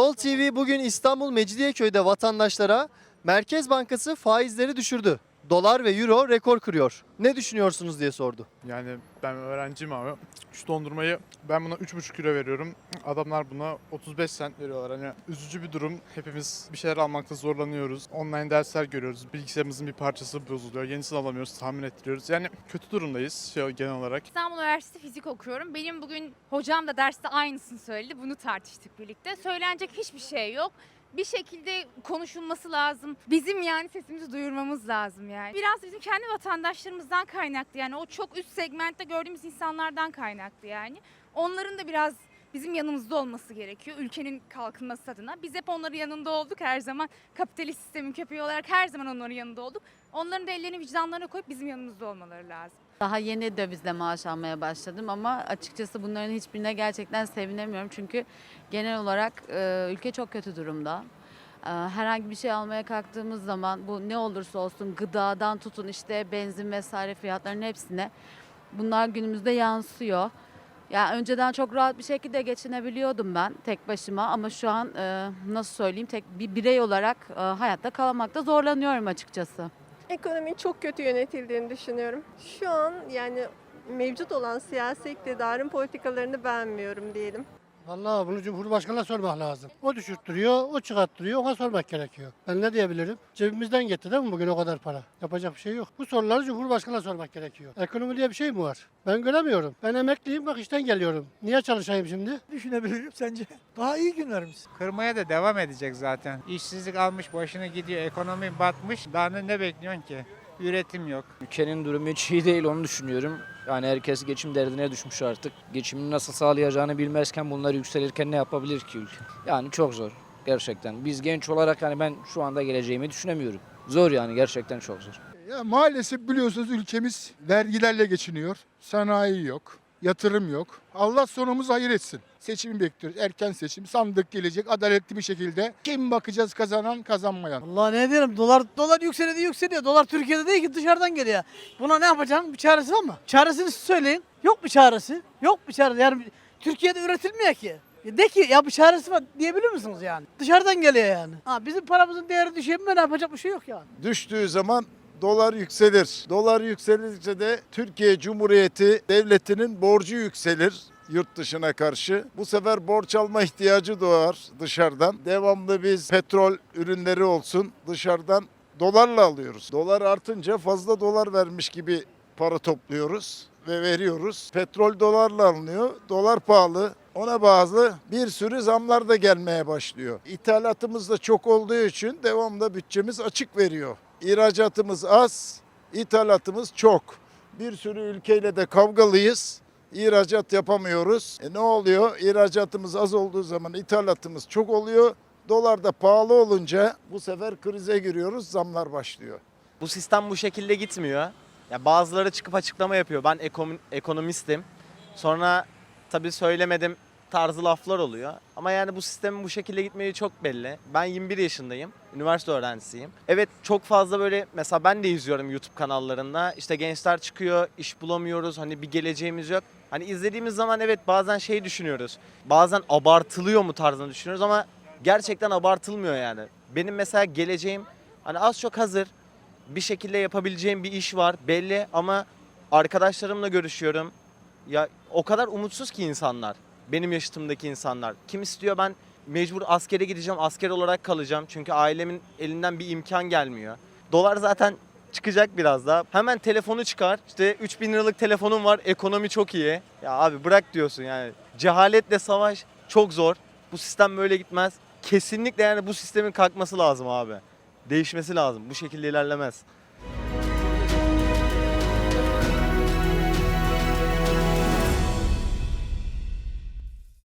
Sol TV bugün İstanbul Mecidiyeköy'de vatandaşlara Merkez Bankası faizleri düşürdü. Dolar ve euro rekor kırıyor. Ne düşünüyorsunuz diye sordu. Yani ben öğrenciyim abi. Şu dondurmayı ben buna 3,5 euro veriyorum. Adamlar buna 35 cent veriyorlar. Hani üzücü bir durum. Hepimiz bir şeyler almakta zorlanıyoruz. Online dersler görüyoruz. Bilgisayarımızın bir parçası bozuluyor. Yenisini alamıyoruz, tahmin ettiriyoruz. Yani kötü durumdayız şey, genel olarak. İstanbul Üniversitesi fizik okuyorum. Benim bugün hocam da derste aynısını söyledi. Bunu tartıştık birlikte. Söylenecek hiçbir şey yok. Bir şekilde konuşulması lazım. Bizim yani sesimizi duyurmamız lazım yani. Biraz bizim kendi vatandaşlarımızdan kaynaklı yani o çok üst segmentte gördüğümüz insanlardan kaynaklı yani. Onların da biraz bizim yanımızda olması gerekiyor ülkenin kalkınması adına. Biz hep onların yanında olduk her zaman. Kapitalist sistemin köpeği olarak her zaman onların yanında olduk. Onların da ellerini vicdanlarına koyup bizim yanımızda olmaları lazım. Daha yeni dövizle maaş almaya başladım ama açıkçası bunların hiçbirine gerçekten sevinemiyorum. Çünkü genel olarak e, ülke çok kötü durumda. E, herhangi bir şey almaya kalktığımız zaman bu ne olursa olsun gıdadan tutun işte benzin vesaire fiyatlarının hepsine bunlar günümüzde yansıyor. Ya önceden çok rahat bir şekilde geçinebiliyordum ben tek başıma ama şu an e, nasıl söyleyeyim tek bir birey olarak e, hayatta kalmakta zorlanıyorum açıkçası. Ekonominin çok kötü yönetildiğini düşünüyorum. Şu an yani mevcut olan siyasi iktidarın politikalarını beğenmiyorum diyelim. Vallahi bunu Cumhurbaşkanı'na sormak lazım. O düşürttürüyor, o çıkarttırıyor, ona sormak gerekiyor. Ben ne diyebilirim? Cebimizden gitti değil mi bugün o kadar para? Yapacak bir şey yok. Bu soruları Cumhurbaşkanı'na sormak gerekiyor. Ekonomi diye bir şey mi var? Ben göremiyorum. Ben emekliyim, bak işten geliyorum. Niye çalışayım şimdi? düşünebilirim sence? Daha iyi günlerimiz. Kırmaya da devam edecek zaten. İşsizlik almış başını gidiyor, ekonomi batmış. Daha ne, ne bekliyorsun ki? Üretim yok. Ülkenin durumu hiç iyi değil onu düşünüyorum. Yani herkes geçim derdine düşmüş artık. Geçimini nasıl sağlayacağını bilmezken bunlar yükselirken ne yapabilir ki ülke? Yani çok zor gerçekten. Biz genç olarak hani ben şu anda geleceğimi düşünemiyorum. Zor yani gerçekten çok zor. Ya maalesef biliyorsunuz ülkemiz vergilerle geçiniyor. Sanayi yok, yatırım yok. Allah sonumuzu hayır etsin. Seçimi bekliyoruz. Erken seçim, sandık gelecek adaletli bir şekilde. Kim bakacağız kazanan, kazanmayan. Allah ne diyelim dolar dolar yükseliyor yükseliyor. Dolar Türkiye'de değil ki dışarıdan geliyor. Buna ne yapacaksın? Bir çaresi var mı? Çaresini söyleyin. Yok bir çaresi. Yok bir çaresi. Yani Türkiye'de üretilmiyor ki. Ya De ki ya bir çaresi var diyebilir misiniz yani? Dışarıdan geliyor yani. Ha, bizim paramızın değeri düşüyor mu ne yapacak bir şey yok yani. düştüğü zaman dolar yükselir. Dolar yükselince de Türkiye Cumhuriyeti devletinin borcu yükselir yurt dışına karşı. Bu sefer borç alma ihtiyacı doğar dışarıdan. Devamlı biz petrol ürünleri olsun dışarıdan dolarla alıyoruz. Dolar artınca fazla dolar vermiş gibi para topluyoruz ve veriyoruz. Petrol dolarla alınıyor. Dolar pahalı. Ona bazı bir sürü zamlar da gelmeye başlıyor. İthalatımız da çok olduğu için devamlı bütçemiz açık veriyor. İhracatımız az, ithalatımız çok. Bir sürü ülkeyle de kavgalıyız. İhracat yapamıyoruz. E ne oluyor? İhracatımız az olduğu zaman ithalatımız çok oluyor. Dolar da pahalı olunca bu sefer krize giriyoruz, zamlar başlıyor. Bu sistem bu şekilde gitmiyor. Ya bazıları çıkıp açıklama yapıyor. Ben ekonom- ekonomistim. Sonra tabii söylemedim tarzı laflar oluyor. Ama yani bu sistemin bu şekilde gitmeyi çok belli. Ben 21 yaşındayım. Üniversite öğrencisiyim. Evet çok fazla böyle mesela ben de izliyorum YouTube kanallarında. İşte gençler çıkıyor, iş bulamıyoruz. Hani bir geleceğimiz yok. Hani izlediğimiz zaman evet bazen şey düşünüyoruz. Bazen abartılıyor mu tarzını düşünüyoruz ama gerçekten abartılmıyor yani. Benim mesela geleceğim hani az çok hazır bir şekilde yapabileceğim bir iş var belli ama arkadaşlarımla görüşüyorum. Ya o kadar umutsuz ki insanlar. Benim yaşıtımdaki insanlar. Kim istiyor ben mecbur askere gideceğim, asker olarak kalacağım. Çünkü ailemin elinden bir imkan gelmiyor. Dolar zaten çıkacak biraz daha. Hemen telefonu çıkar. İşte 3000 liralık telefonum var, ekonomi çok iyi. Ya abi bırak diyorsun yani. Cehaletle savaş çok zor. Bu sistem böyle gitmez. Kesinlikle yani bu sistemin kalkması lazım abi. Değişmesi lazım. Bu şekilde ilerlemez.